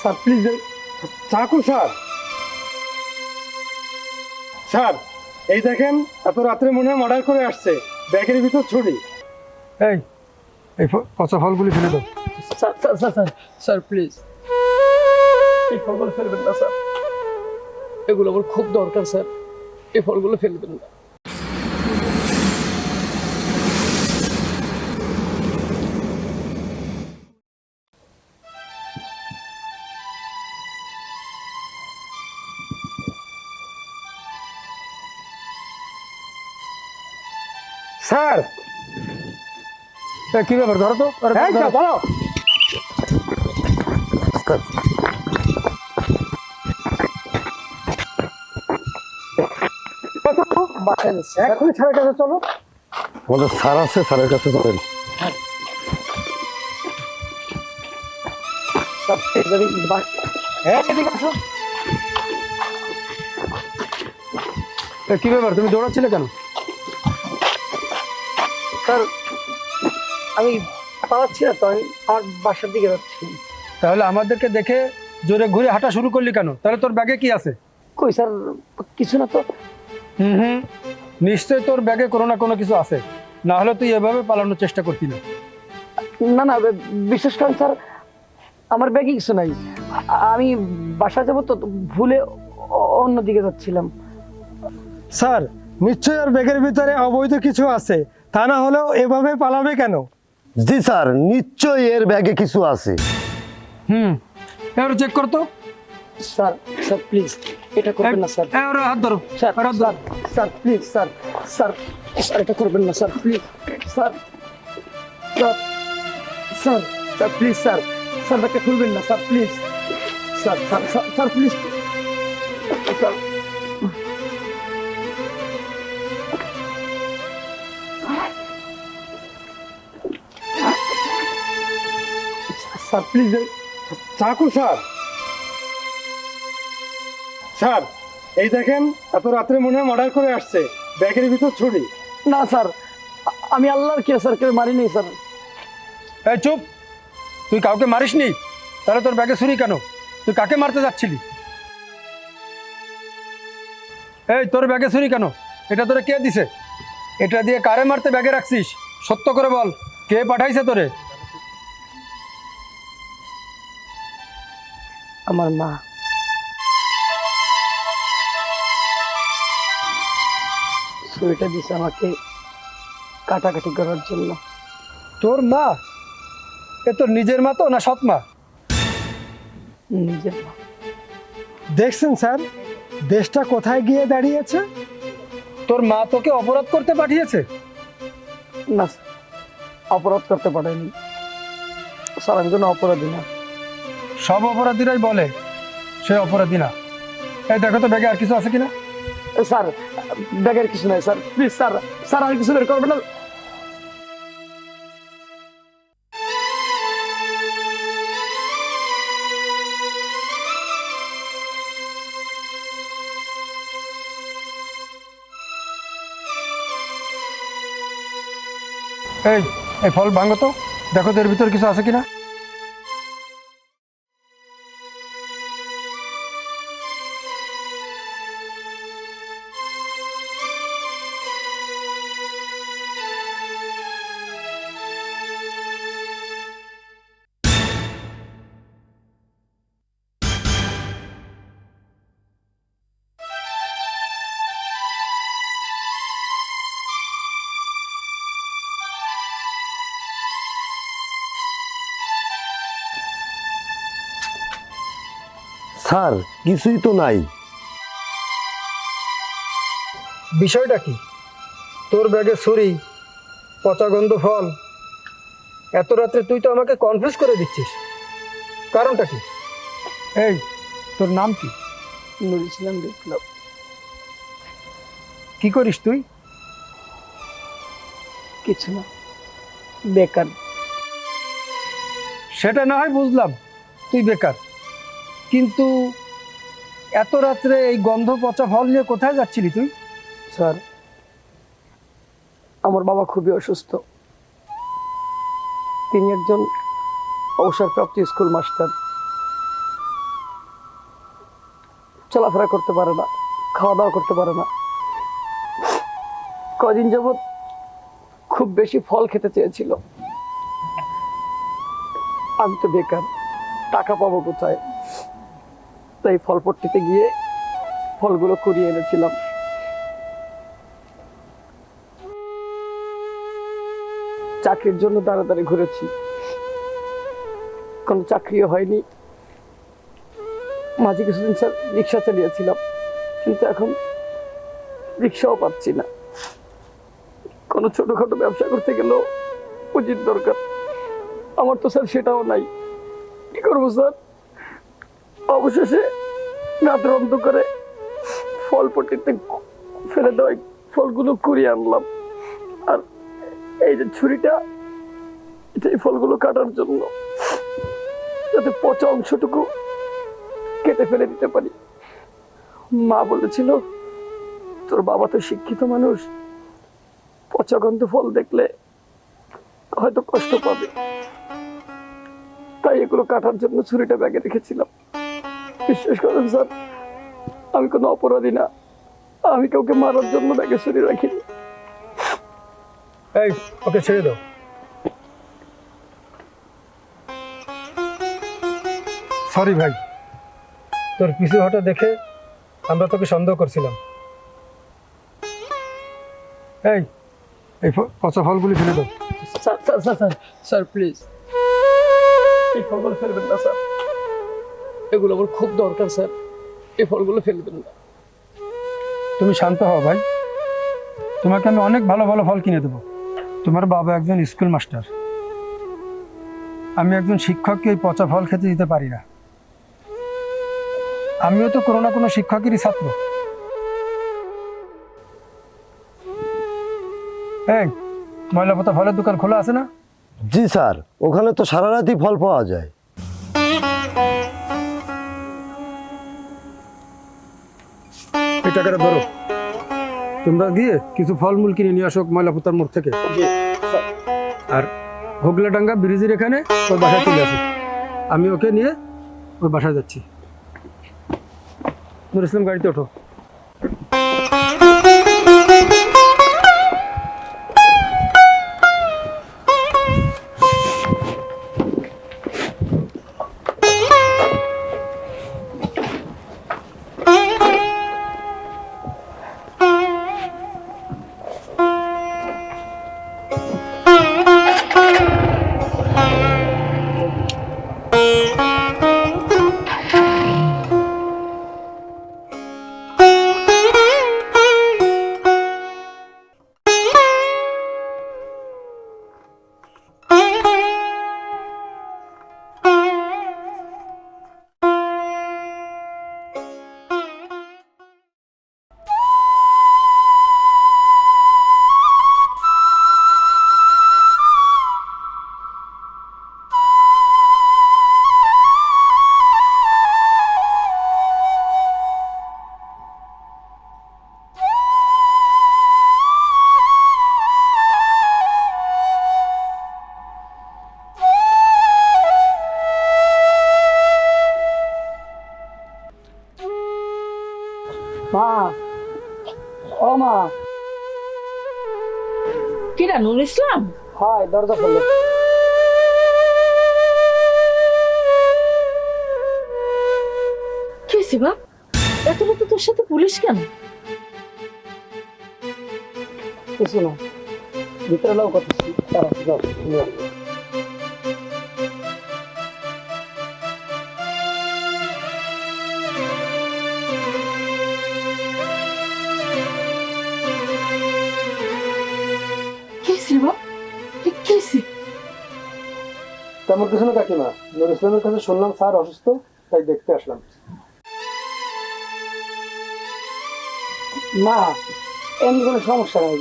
Sir please চাকু sir. Sir এই দেখেন এত রাত্রে মনে হয় মার্ডার করে আসছে। ব্যাগের ভিতর ছুরি। এই এই পচা ফলগুলি ফেলে দাও। Sir sir sir sir sir please এই ফলগুলো ফেলবেন না স্যার। এগুলো আমার খুব দরকার স্যার। এই ফলগুলো ফেলবেন না। স্যার। কি ব্যাপার ধরো তো। বলো। এখনই স্যারের কাছে চলো। আমাদের স্যার আছে স্যারের কাছে হ্যাঁ কি ব্যাপার তুমি দৌড়াচ্ছিলে কেন? স্যার আমি পালাচ্ছি না তো আমি আমার বাসার দিকে যাচ্ছি। তাহলে আমাদেরকে দেখে জোরে ঘুরে হাঁটা শুরু করলি কেন? তাহলে তোর ব্যাগে কি আছে? কই স্যার কিছু না তো। হুম হুম। নিশ্চয়ই তোর ব্যাগে কোনো না কোনো কিছু আছে। না হলে তুই এভাবে পালানোর চেষ্টা করতি না। না না বিশেষ করেন স্যার আমার ব্যাগে কিছু নাই। আমি বাসা যাব তো ভুলে অন্যদিকে যাচ্ছিলাম। স্যার নিশ্চয়ই ওর ব্যাগের ভিতরে অবৈধ কিছু আছে। তা না হলেও এভাবে পালাবে কেন জি স্যার নিশ্চয়ই এর ব্যাগে কিছু আছে হুম এবার চেক করতো স্যার স্যার প্লিজ এটা করবেন না স্যার এবার হাত ধরো স্যার হাত ধরো। Sir please sir sir sir এটা করবেন না sir please sir sir sir sir please sir sir ব্যাগটা খুলবেন না sir please sir sir sir sir please sir sir please চাকু স্যার। স্যার এই দেখেন এত রাত্রে মনে হয় মার্ডার করে আসছে। ব্যাগের ভিতর ছুরি। না স্যার আমি আল্লাহর কে স্যার কেউ মারিনি স্যার। এই চুপ। তুই কাউকে মারিসনি? তাহলে তোর ব্যাগে ছুরি কেন? তুই কাকে মারতে যাচ্ছিলি? এই তোর ব্যাগে ছুরি কেন? এটা তোরে কে দিছে? এটা দিয়ে কারে মারতে ব্যাগে রাখছিস? সত্য করে বল কে পাঠাইছে তোরে? আমার মা। ছুরিটা দিছে আমাকে কাটাকাটি করার জন্য। তোর মা? এ তোর নিজের মা তো না সৎ মা? নিজের মা। দেখছেন স্যার দেশটা কোথায় গিয়ে দাঁড়িয়েছে? তোর মা তোকে অপরাধ করতে পাঠিয়েছে? না অপরাধ করতে পারেনি। স্যার আমি কোনো অপরাধী না। সব অপরাধীরাই বলে সে অপরাধী না। এই দেখো তো ব্যাগে আর কিছু আছে কিনা? এ, স্যার ব্যাগের কিছু নাই স্যার। প্লিজ স্যার স্যার আর কিছু বের করবেন না। এই এই ফল ভাঙো তো। দেখো তো এর ভিতর কিছু আছে কিনা? স্যার কিছুই তো নাই। বিষয়টা কি? তোর ব্যাগে ছুরি পচা গন্ধ ফল এত রাত্রে তুই তো আমাকে কনফিউজ করে দিচ্ছিস। কারণটা কি? এই তোর নাম কি? নুর ইসলাম বিপ্লব কি করিস তুই? কিছু না বেকার। সেটা না হয় বুঝলাম তুই বেকার। কিন্তু এত রাত্রে এই গন্ধ পচা ফল নিয়ে কোথায় যাচ্ছিলি তুই? স্যার, আমার বাবা খুবই অসুস্থ। তিনি একজন অবসরপ্রাপ্ত স্কুল মাস্টার। চলাফেরা করতে পারে না খাওয়া দাওয়া করতে পারে না। কদিন যাবৎ খুব বেশি ফল খেতে চেয়েছিল। আমি তো বেকার, টাকা পাবো কোথায়? তাই ফল পট্টিতে গিয়ে ফলগুলো কুড়িয়ে এনেছিলাম। চাকরির জন্য দাঁড়া দাঁড়িয়ে ঘুরেছি। কোনো চাকরিও হয়নি। মাঝে কিছুদিন স্যার রিক্সা চালিয়েছিলাম, কিন্তু এখন রিক্সাও পাচ্ছি না। কোনো ছোটোখাটো ব্যবসা করতে গেলেও পুঁজির দরকার। আমার তো স্যার সেটাও নাই। কি করব স্যার? অবশেষে রাতের অন্ধকারে ফল পটিতে ফেলে দেওয়া ফলগুলো কুড়িয়ে আনলাম। আর এই যে ছুরিটা, এটা এই ফলগুলো কাটার জন্য যাতে পচা অংশটুকু কেটে ফেলে দিতে পারি। মা বলেছিল, তোর বাবা তো শিক্ষিত মানুষ। পচা গন্ধ ফল দেখলে হয়তো কষ্ট পাবে। তাই এগুলো কাটার জন্য ছুরিটা ব্যাগে রেখেছিলাম। বিশ্বাস করেন স্যার। আমি কোনো অপরাধী না। আমি কাউকে মারার জন্য ব্যাগে ছুরি রাখিনি। এই ওকে ছেড়ে দাও। সরি ভাই তোর পিছু হটা দেখে আমরা তোকে সন্দেহ করছিলাম। এই এই পচা ফলগুলি ফেলে দাও। Sir sir sir sir sir please. এই ফলগুলো ফেলবেন না স্যার। এগুলো আমার খুব দরকার স্যার। এই ফলগুলো ফেলবেন না। তুমি শান্ত হও ভাই। তোমাকে আমি অনেক ভালো ভালো ফল কিনে দেবো। তোমার বাবা একজন স্কুল মাস্টার। আমি একজন শিক্ষককে এই পচা ফল খেতে দিতে পারি না। আমিও তো কোনো না কোনো শিক্ষকেরই ছাত্র। এই ময়লা পোতা ফলের দোকান খোলা আছে না? জি স্যার। ওখানে তো সারা রাতই ফল পাওয়া যায়। টাকাটা ধরো তোমরা গিয়ে কিছু ফলমূল কিনে নিয়ে আসো ময়লাপুতার মোড় থেকে। আর হোগলাডাঙ্গা ব্রিজের এখানে ওর বাসায় চলে আসো। আমি ওকে নিয়ে ওর বাসায় যাচ্ছি। নুর ইসলাম গাড়িতে ওঠো। মা ও মা। কিরা নুর ইসলাম? হাই দরজা খোলো কি বাপ? এত রাতে তোর সাথে পুলিশ কেন? কিছু না। ভিতরে লাও কথা। হয়েছে তেমন কিছু না কাকিমা। নুর ইসলামের কাছে শুনলাম স্যার অসুস্থ তাই দেখতে আসলাম। মা এমনি কোনো সমস্যা নাই।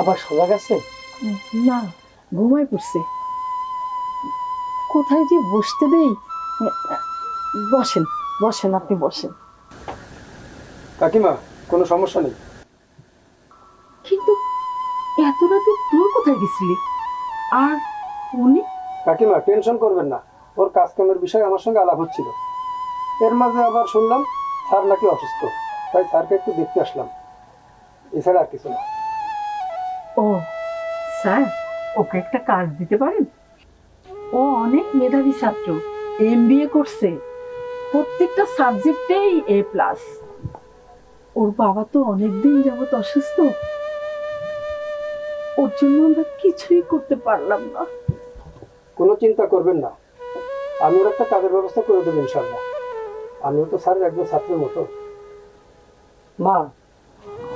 আবার সজাগ আছে? না ঘুমাই পড়ছে। কোথায় যে বসতে দেই? বসেন বসেন আপনি বসেন। কাকিমা কোনো সমস্যা নেই। কোথায় গেছিলি? আর উনি? কাকিমা টেনশন করবেন না। ওর কাজ কামের বিষয়ে আমার সঙ্গে আলাপ হচ্ছিল। এর মাঝে আবার শুনলাম স্যার নাকি অসুস্থ। তাই স্যারকে একটু দেখতে আসলাম। এছাড়া আর কিছু না। ও স্যার ওকে একটা কাজ দিতে পারেন? ও অনেক মেধাবী ছাত্র এম করছে। প্রত্যেকটা সাবজেক্টেই এ প্লাস। ওর বাবা তো অনেকদিন যাবত অসুস্থ। ওর জন্য আমরা কিছুই করতে পারলাম না। কোনো চিন্তা করবেন না। আমি ওর একটা কাজের ব্যবস্থা করে দেবো ইনশাল্লাহ আমিও তো স্যারের একজন ছাত্রের মতো। মা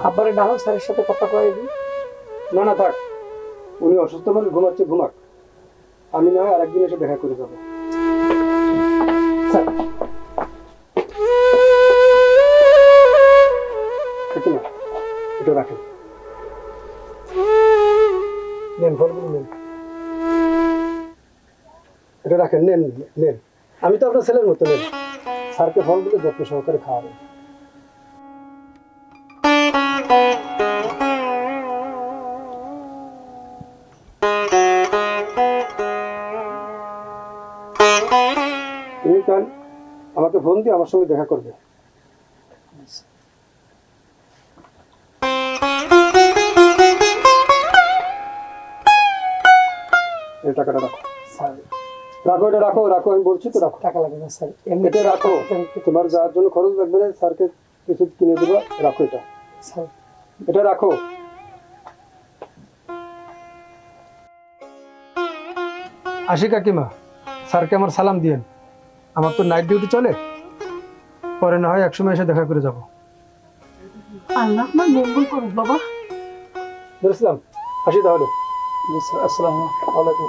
আব্বারে ডাহো স্যারের সাথে কথা কয়ে দিই। না না থাক। উনি অসুস্থ মানুষ ঘুমাচ্ছে ঘুমাক। আমি না হয় আরেকদিন এসে দেখা করে যাব। নেন নেন আমি তো আপনার ছেলের মতো, নেন। স্যারকে যত্ন সহকারে খাওয়াবেন। আমাকে ফোন দিয়ে আমার সঙ্গে দেখা করবে রাখো এটা রাখো রাখো আমি বলছি তো রাখো। টাকা লাগবে না স্যার। এটা রাখো। তোমার যার জন্য খরচ লাগবে না স্যারকে কিছু কিনে দেবো রাখো এটা। এটা রাখো। আসি কাকিমা স্যারকে আমার সালাম দিয়েন। আমার তো নাইট ডিউটি চলে। পরে না হয় একসময় এসে দেখা করে যাব। আল্লাহ আপনার মঙ্গল করুক বাবা। বুঝলাম আসি তাহলে। আসসালাম আলাইকুম।